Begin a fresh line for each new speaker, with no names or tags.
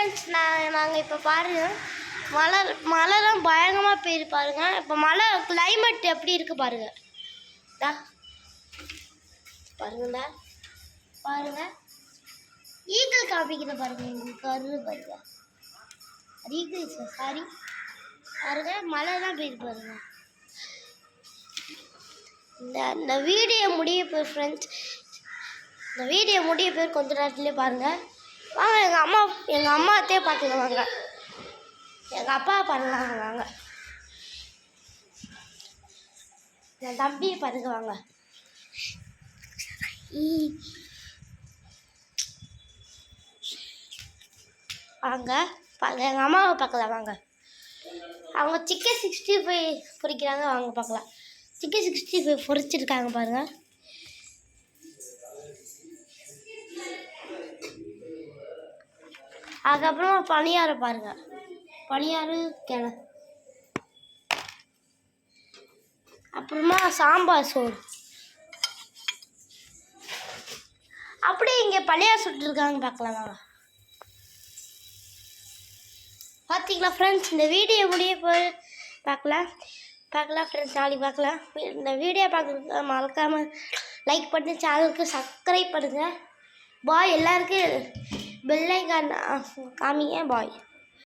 Friends நான் நாங்கள் இப்போ பாருங்கள் மழை மழைலாம் பயங்கரமாக பெய்யுது பாருங்க. இப்போ மழை கிளைமேட் எப்படி இருக்குது பாருங்க. தா பாருங்கடா. பாருங்க. ஈக்கிள் காமிக்கிற பாருங்க உங்களுக்கு கரு பாருங்க. அது சார் சாரி பாருங்க மழைலாம் பெய்யுது பாருங்க. இந்த இந்த வீடியோ முடிய போய் ஃப்ரெண்ட்ஸ் இந்த வீடியோ முடிய போய் கொஞ்ச நேரத்துலேயே பாருங்கள் வாங்க எங்கள் அம்மா எங்கள் அம்மாத்தையே அத்தையே வாங்க எங்கள் அப்பா பண்ணலாம் வாங்க என் தம்பியை பார்த்துக்குவாங்க வாங்க ஈ. எங்கள் அம்மாவை பார்க்கலாம் வாங்க. அவங்க சிக்கன் சிக்ஸ்டி ஃபைவ் பொறிக்கிறாங்க வாங்க பார்க்கலாம் சிக்கன் சிக்ஸ்டி ஃபைவ் பொரிச்சிருக்காங்க பாருங்கள் அதுக்கப்புறம் பணியாரம் பாருங்க. பனியாறு கிள அப்புறமா சாம்பார் சோறு. அப்படியே இங்கே பணியார் சுட்டுருக்காங்க பார்க்கலாம் வாங்க. பார்த்தீங்களா ஃப்ரெண்ட்ஸ் இந்த வீடியோ முடிய போய் பார்க்கலாம். பார்க்கலாம் ஃப்ரெண்ட்ஸ் நாளைக்கு பார்க்கலாம். இந்த வீடியோ பார்க்குறதுக்கு மறக்காமல் லைக் பண்ணி சேனலுக்கு சப்ஸ்கிரைப் பண்ணுங்கள் பாய் எல்லாருக்கும். Belengan ah, kami eh boy.